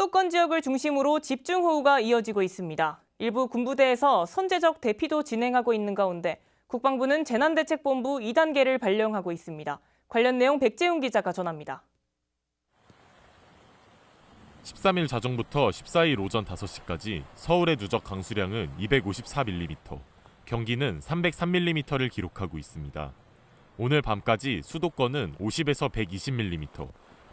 수도권 지역을 중심으로 집중호우가 이어지고 있습니다. 일부 군부대에서 선제적 대피도 진행하고 있는 가운데 국방부는 재난대책본부 2단계를 발령하고 있습니다. 관련 내용 백재훈 기자가 전합니다. 13일 자정부터 14일 오전 5시까지 서울의 누적 강수량은 254mm, 경기는 303mm를 기록하고 있습니다. 오늘 밤까지 수도권은 50에서 120mm,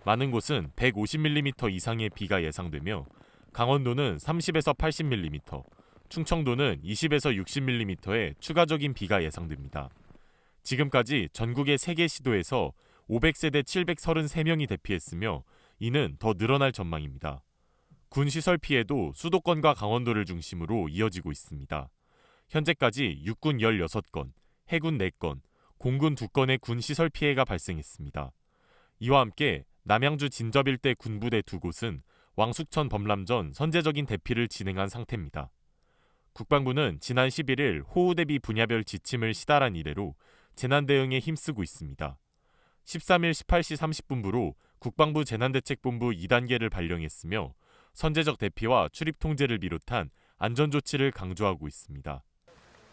많은 곳은 150mm 이상의 비가 예상되며 강원도는 30에서 80mm, 충청도는 20에서 60mm의 추가적인 비가 예상됩니다. 지금까지 전국의 3개 시도에서 500세대 733명이 대피했으며 이는 더 늘어날 전망입니다. 군 시설 피해도 수도권과 강원도를 중심으로 이어지고 있습니다. 현재까지 육군 16건, 해군 4건, 공군 2건의 군 시설 피해가 발생했습니다. 이와 함께 남양주 진접 일대 군부대 두 곳은 왕숙천 범람전 선제적인 대피를 진행한 상태입니다. 국방부는 지난 11일 호우 대비 분야별 지침을 시달한 이래로 재난 대응에 힘쓰고 있습니다. 13일 18시 30분부로 국방부 재난대책본부 2단계를 발령했으며 선제적 대피와 출입 통제를 비롯한 안전 조치를 강조하고 있습니다.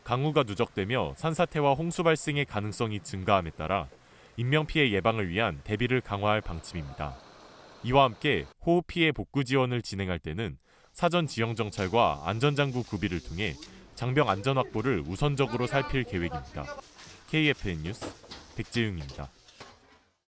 강우가 누적되며 산사태와 홍수 발생의 가능성이 증가함에 따라 인명 피해 예방을 위한 대비를 강화할 방침입니다. 이와 함께 호우 피해 복구 지원을 진행할 때는 사전 지형 정찰과 안전장구 구비를 통해 장병 안전 확보를 우선적으로 살필 계획입니다. KFN 뉴스 백재윤입니다.